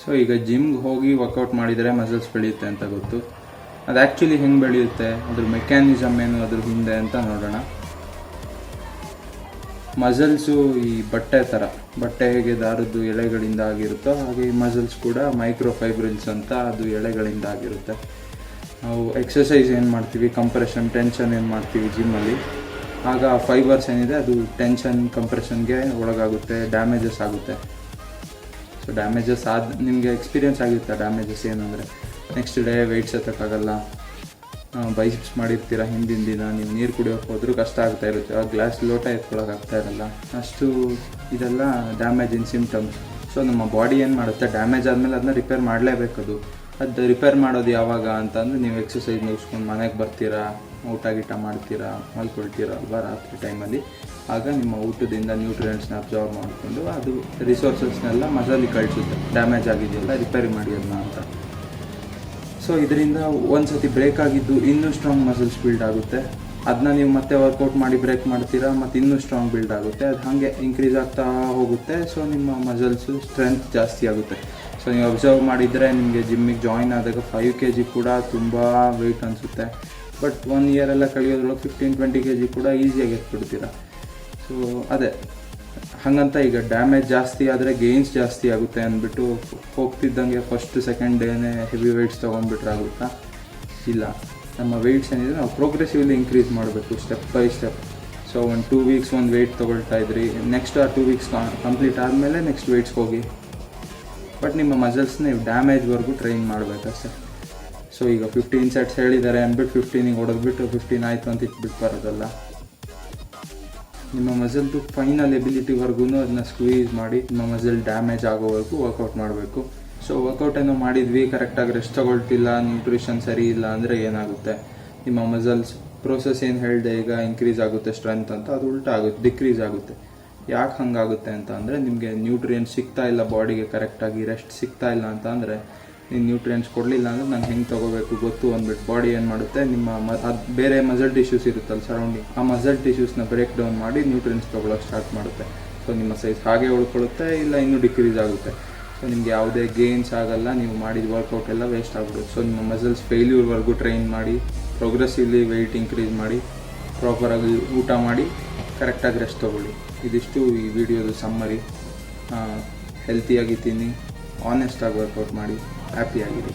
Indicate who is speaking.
Speaker 1: So ಈಗ ಜಿಮ್ಗೆ ಹೋಗಿ workout ಮಾಡಿದರೆ ಮಸಲ್ಸ್ ಬೆಳೆಯುತ್ತೆ ಅಂತ ಗೊತ್ತು. ಅದು ಆ್ಯಕ್ಚುಲಿ ಹೆಂಗೆ ಬೆಳೆಯುತ್ತೆ? ಅದ್ರ ಮೆಕ್ಯಾನಿಸಮ್ ಏನು ಅದ್ರ ಹಿಂದೆ ಅಂತ ನೋಡೋಣ. ಮಸಲ್ಸು ಈ ಬಟ್ಟೆ ಥರ, ಬಟ್ಟೆ ಹೇಗೆ ದಾರದ್ದು ಎಳೆಗಳಿಂದ ಆಗಿರುತ್ತೋ ಹಾಗೆ ಈ ಮಸಲ್ಸ್ ಕೂಡ ಮೈಕ್ರೋ ಫೈಬ್ರಿಲ್ಸ್ ಅಂತ ಅದು ಎಳೆಗಳಿಂದ ಆಗಿರುತ್ತೆ. ನಾವು ಎಕ್ಸಸೈಸ್ ಏನು ಮಾಡ್ತೀವಿ? ಕಂಪ್ರೆಷನ್ ಟೆನ್ಷನ್ ಏನು ಮಾಡ್ತೀವಿ ಜಿಮ್ಮಲ್ಲಿ ಆಗ ಫೈಬರ್ಸ್ ಏನಿದೆ ಅದು ಟೆನ್ಷನ್ ಕಂಪ್ರೆಷನ್ಗೆ ಒಳಗಾಗುತ್ತೆ ಡ್ಯಾಮೇಜಸ್ ಆಗುತ್ತೆ. ಸೊ ಡ್ಯಾಮೇಜಸ್ ಆದ, ನಿಮಗೆ ಎಕ್ಸ್ಪೀರಿಯನ್ಸ್ ಆಗಿರುತ್ತೆ ಡ್ಯಾಮೇಜಸ್ ಏನಂದರೆ ನೆಕ್ಸ್ಟ್ ಡೇ ವೆಯ್ಟ್ಸ್ ಎತ್ತಕ್ಕಾಗಲ್ಲ ಬೈಸಿಪ್ಸ್ ಮಾಡಿರ್ತೀರ ಹಿಂದಿನ ದಿನ, ನೀವು ನೀರು ಕುಡಿಯೋಕೆ ಹೋದರೂ ಕಷ್ಟ ಆಗ್ತಾ ಇರುತ್ತೆ. ಆ ಗ್ಲಾಸ್ ಲೋಟ ಎತ್ಕೊಳಕ್ಕೆ ಆಗ್ತಾ ಇರಲ್ಲ. ಅಷ್ಟು ಇದೆಲ್ಲ ಡ್ಯಾಮೇಜ್ ಇನ್ ಸಿಮ್ಟಮ್ಸ್ ಸೊ ನಮ್ಮ ಬಾಡಿ ಏನು ಮಾಡುತ್ತೆ? ಡ್ಯಾಮೇಜ್ ಆದಮೇಲೆ ಅದನ್ನ ರಿಪೇರ್ ಮಾಡಲೇಬೇಕು ಅದು ಅದು ರಿಪೇರ್ ಮಾಡೋದು ಯಾವಾಗ ಅಂತಂದ್ರೆ, ನೀವು ಎಕ್ಸಸೈಸ್ ಮುಗಿಸ್ಕೊಂಡು ಮನೆಗೆ ಬರ್ತೀರಾ? ಊಟ ಗೀಟ ಮಾಡ್ತೀರಾ, ಮಲ್ಕೊಳ್ತೀರಾ ಅಲ್ವಾ ರಾತ್ರಿ ಟೈಮಲ್ಲಿ ಆಗ ನಿಮ್ಮ ಊಟದಿಂದ ನ್ಯೂಟ್ರಿಯೆಂಟ್ಸ್ನ ಅಬ್ಸರ್ವ್ ಮಾಡಿಕೊಂಡು ಅದು ರಿಸೋರ್ಸಸ್ನೆಲ್ಲ ಮಸಾಲಿಗೆ ಕಳಿಸುತ್ತೆ. ಡ್ಯಾಮೇಜ್ ಆಗಿದೆಯಲ್ಲ ರಿಪೇರಿ ಮಾಡಿ ಅದನ್ನ ಅಂತ. ಸೊ ಇದರಿಂದ ಒಂದ್ಸತಿ ಬ್ರೇಕ್ ಆಗಿದ್ದು ಇನ್ನೂ ಸ್ಟ್ರಾಂಗ್ ಮಸಲ್ಸ್ ಬಿಲ್ಡ್ ಆಗುತ್ತೆ. ಅದನ್ನ ನೀವು ಮತ್ತೆ ವರ್ಕೌಟ್ ಮಾಡಿ ಬ್ರೇಕ್ ಮಾಡ್ತೀರಾ, ಮತ್ತು ಇನ್ನೂ ಸ್ಟ್ರಾಂಗ್ ಬಿಲ್ಡ್ ಆಗುತ್ತೆ. ಅದು ಹಾಗೆ ಇನ್ಕ್ರೀಸ್ ಆಗ್ತಾ ಹೋಗುತ್ತೆ. ಸೊ ನಿಮ್ಮ ಮಸಲ್ಸು ಸ್ಟ್ರೆಂತ್ ಜಾಸ್ತಿ ಆಗುತ್ತೆ. ಸೊ ನೀವು ಅಬ್ಸರ್ವ್ ಮಾಡಿದರೆ ನಿಮಗೆ ಜಿಮ್ಮಿಗೆ ಜಾಯಿನ್ ಆದಾಗ ಫೈವ್ ಕೆ ಜಿ ಕೂಡ ತುಂಬ ವೆಯ್ಟ್ ಅನಿಸುತ್ತೆ. ಬಟ್ ಒನ್ ಇಯರ್ ಎಲ್ಲ ಕಳಿಯೋದ್ರೊಳಗೆ ಫಿಫ್ಟೀನ್ ಟ್ವೆಂಟಿ ಕೆ ಜಿ ಕೂಡ ಈಸಿಯಾಗಿ ಎತ್ಬಿಡ್ತೀರಾ. ಸೊ ಅದೇ. ಹಾಗಂತ ಈಗ ಡ್ಯಾಮೇಜ್ ಜಾಸ್ತಿ ಆದರೆ ಗೇನ್ಸ್ ಜಾಸ್ತಿ ಆಗುತ್ತೆ ಅಂದ್ಬಿಟ್ಟು ಹೋಗ್ತಿದ್ದಂಗೆ ಫಸ್ಟ್ ಸೆಕೆಂಡ್ ಡೇನೇ ಹೆವಿ ವೆಯ್ಟ್ಸ್ ತೊಗೊಂಡ್ಬಿಟ್ರೆ ಆಗುತ್ತಾ? ಇಲ್ಲ. ನಮ್ಮ ವೆಯ್ಟ್ಸ್ ಏನಿದೆ ನಾವು ಪ್ರೋಗ್ರೆಸಿವ್ಲಿ ಇನ್ಕ್ರೀಸ್ ಮಾಡಬೇಕು ಸ್ಟೆಪ್ ಬೈ ಸ್ಟೆಪ್ ಸೊ ಒಂದು ಟೂ ವೀಕ್ಸ್ ಒಂದು ವೆಯ್ಟ್ ತೊಗೊಳ್ತಾ ಇದ್ರಿ. ನೆಕ್ಸ್ಟ್ ಆ ಟೂ ವೀಕ್ಸ್ ಕಂಪ್ಲೀಟ್ ಆದಮೇಲೆ ನೆಕ್ಸ್ಟ್ ವೆಯ್ಟ್ಸ್ಗೆ ಹೋಗಿ. ಬಟ್ ನಿಮ್ಮ ಮಸಲ್ಸ್ ನೀವು ಡ್ಯಾಮೇಜ್ವರೆಗೂ ಟ್ರೈನ್ ಮಾಡಬೇಕಷ್ಟೆ ಸೊ ಈಗ ಫಿಫ್ಟೀನ್ ಸೆಟ್ಸ್ ಹೇಳಿದ್ದಾರೆ ಅಂದ್ಬಿಟ್ಟು ಫಿಫ್ಟೀನಿಗೆ ಹೊಡೆದ್ಬಿಟ್ಟು ಫಿಫ್ಟೀನ್ ಆಯಿತು ಅಂತ ಇಟ್ಬಿಟ್ಟು ಬರೋದಲ್ಲ. ನಿಮ್ಮ ಮಸಲ್ದು ಫೈನಲ್ ಎಬಿಲಿಟಿವರೆಗೂ ಅದನ್ನ ಸ್ಕ್ವೀಸ್ ಮಾಡಿ, ನಿಮ್ಮ ಮಸಲ್ ಡ್ಯಾಮೇಜ್ ಆಗೋವರೆಗೂ ವರ್ಕೌಟ್ ಮಾಡಬೇಕು. ಸೊ ವರ್ಕೌಟ್ ಏನೋ ಮಾಡಿದ್ವಿ ಕರೆಕ್ಟಾಗಿ ರೆಸ್ಟ್ ತಗೊಳ್ತಿಲ್ಲ ನ್ಯೂಟ್ರಿಷನ್ ಸರಿ ಇಲ್ಲ ಅಂದರೆ ಏನಾಗುತ್ತೆ? ನಿಮ್ಮ ಮಸಲ್ಸ್ ಪ್ರೋಸೆಸ್ ಏನು ಹೇಳಿದೆ, ಈಗ ಇನ್ಕ್ರೀಸ್ ಆಗುತ್ತೆ ಸ್ಟ್ರೆಂತ್ ಅಂತ, ಅದು ಉಲ್ಟಾ ಆಗುತ್ತೆ ಡಿಕ್ರೀಸ್ ಆಗುತ್ತೆ. ಯಾಕೆ ಹಂಗಾಗುತ್ತೆ ಅಂತ ಅಂದರೆ, ನಿಮಗೆ ನ್ಯೂಟ್ರಿಯನ್ ಸಿಗ್ತಾ ಇಲ್ಲ ಬಾಡಿಗೆ ಕರೆಕ್ಟಾಗಿ ರೆಸ್ಟ್ ಸಿಗ್ತಾ ಇಲ್ಲ ಅಂತ ಅಂದರೆ ನೀನು ನ್ಯೂಟ್ರಿಯೆಂಟ್ಸ್ ಕೊಡಲಿಲ್ಲ ಅಂದರೆ ನಾನು ಹೆಂಗೆ ತೊಗೋಬೇಕು ಗೊತ್ತು ಅಂದ್ಬಿಟ್ಟು ಬಾಡಿ ಏನು ಮಾಡುತ್ತೆ? ನಿಮ್ಮ ಅದು ಬೇರೆ ಮಸಲ್ ಟಿಶ್ಯೂಸ್ ಇರುತ್ತಲ್ಲ ಸರೌಂಡಿಂಗ್ ಆ ಮಸಲ್ ಟಿಶ್ಯೂಸ್ನ ಬ್ರೇಕ್ ಡೌನ್ ಮಾಡಿ ನ್ಯೂಟ್ರಿಯೆಂಟ್ಸ್ ತೊಗೊಳಕ್ಕೆ ಸ್ಟಾರ್ಟ್ ಮಾಡುತ್ತೆ. ಸೊ ನಿಮ್ಮ ಸೈಜ್ ಹಾಗೆ ಉಳ್ಕೊಳ್ಳುತ್ತೆ, ಇಲ್ಲ ಇನ್ನೂ ಡಿಕ್ರೀಸ್ ಆಗುತ್ತೆ. ಸೊ ನಿಮ್ಗೆ ಯಾವುದೇ ಗೇನ್ಸ್ ಆಗಲ್ಲ, ನೀವು ಮಾಡಿದ ವರ್ಕೌಟ್ ಎಲ್ಲ ವೇಸ್ಟ್ ಆಗ್ಬಿಡುತ್ತೆ. ಸೊ ನಿಮ್ಮ ಮಸಲ್ಸ್ ಫೇಲ್ಯೂರ್ವರೆಗೂ ಟ್ರೈನ್ ಮಾಡಿ ಪ್ರೋಗ್ರೆಸಿವ್ಲಿ ವೆಯ್ಟ್ ಇನ್ಕ್ರೀಸ್ ಮಾಡಿ ಪ್ರಾಪರಾಗಿ ಊಟ ಮಾಡಿ ಕರೆಕ್ಟಾಗಿ ರೆಸ್ಟ್ ತೊಗೊಳ್ಳಿ. ಇದಿಷ್ಟು ಈ ವಿಡಿಯೋದು ಸಮ್ಮರಿ ಹೆಲ್ತಿಯಾಗಿ ತಿನ್ನಿ. ಆನೆಸ್ಟಾಗಿ ವರ್ಕೌಟ್ ಮಾಡಿ ಹ್ಯಾಪಿಯಾಗಿರಿ